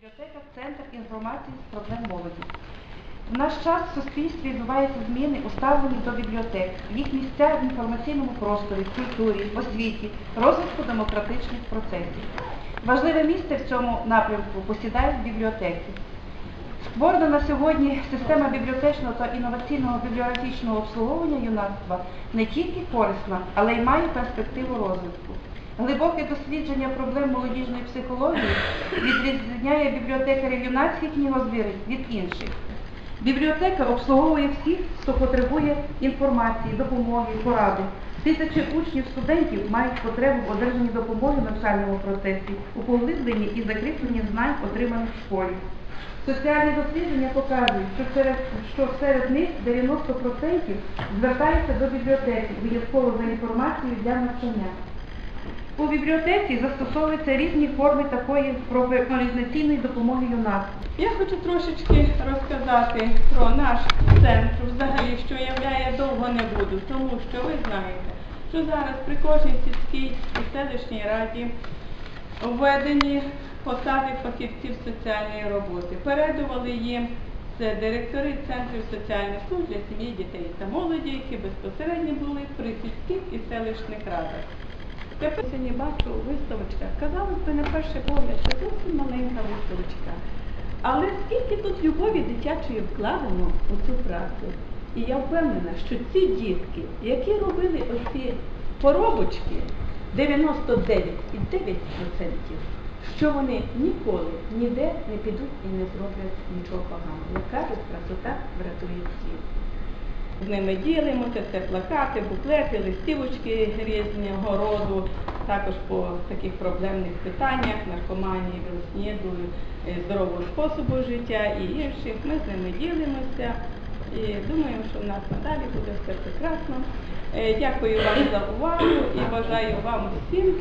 Бібліотека Центр інформації з проблем молоді. В наш час в суспільстві відбуваються зміни у ставленні до бібліотек, їх місця в інформаційному просторі, культурі, освіті, розвитку демократичних процесів. Важливе місце в цьому напрямку посідають бібліотеки. Створена на сьогодні система бібліотечного та інноваційного бібліографічного обслуговування юнацтва не тільки корисна, але й має перспективу розвитку. Глибоке дослідження проблем молодіжної психології відрізняє бібліотекарів юнацьких книгозбірів від інших. Бібліотека обслуговує всіх, хто потребує інформації, допомоги, поради. Тисячі учнів, студентів мають потребу в одержанні допомоги в навчальному процесі, у поглибленні і закріпленні знань, отриманих в школі. Соціальні дослідження показують, що серед, що серед них 90% звертаються до бібліотеки винятково за інформацією для навчання. У бібліотеці застосовуються різні форми такої професіоналізаційної допомоги юнацтву. Я хочу трошечки розказати про наш центр, взагалі, що являє довго не буду, тому що ви знаєте, що зараз при кожній сільській і селищній раді введені посади фахівців соціальної роботи. Передували їм це директори центрів соціальних служб для сім'ї, дітей та молоді, які безпосередньо були при сільських і селищних радах. Тепер сьогодні бачу виставочка. Казалось би, на перший погляд, це зовсім маленька виставочка. Але скільки тут любові дитячої вкладено у цю працю? І я впевнена, що ці дітки, які робили оці поробочки, 99,9%, що вони ніколи ніде не підуть і не зроблять нічого поганого. Як кажуть, красота врятує світ. З ними ділимося, це плакати, буклети, листівочки різного роду, також по таких проблемних питаннях, наркоманії, білосніду, е, здорового способу життя і інших. Ми з ними ділимося і думаємо, що в нас надалі буде все прекрасно. Е, Дякую вам за увагу і бажаю вам всім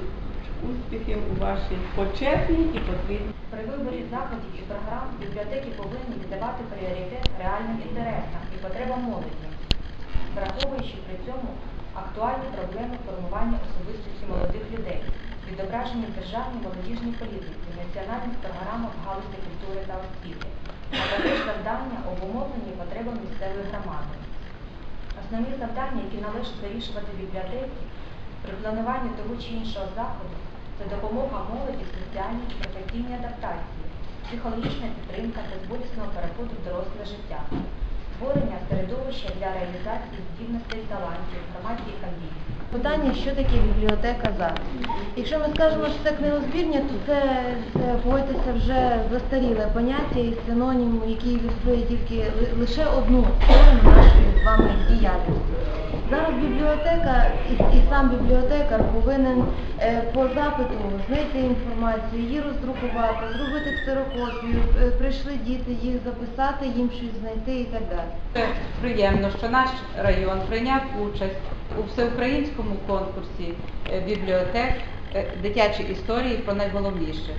успіхів у вашій почесній і потрібній. При виборі заходів і програм бібліотеки повинні віддавати пріоритет реальним інтересам і потребам молоді, враховуючи при цьому актуальні проблеми формування особистості молодих людей, відображені в державній молодіжній політиці, національних програмах галузі культури та освіти, а також завдання обумовлені потребами місцевої громади. Основні завдання, які належить вирішувати бібліотеки при плануванні того чи іншого заходу, це допомога молоді в соціальній і професійній адаптації, психологічна підтримка та зболісного переходу в доросле життя, середовища для реалізації здібностей талантів, громадських амбіцій. Питання, що таке бібліотека зараз. Якщо ми скажемо, що це книгозбірня, то це, це погодьтеся вже застаріле поняття і синонім, який ілюструє тільки лише одну сторону нашої з вами діяльності. Зараз бібліотека і, і сам бібліотекар повинен е, по запиту знайти інформацію, її роздрукувати, зробити ксерокопію, е, прийшли діти, їх записати, їм щось знайти і так далі. Приємно, що наш район прийняв участь у всеукраїнському конкурсі е, бібліотек е, дитячі історії про найголовніше.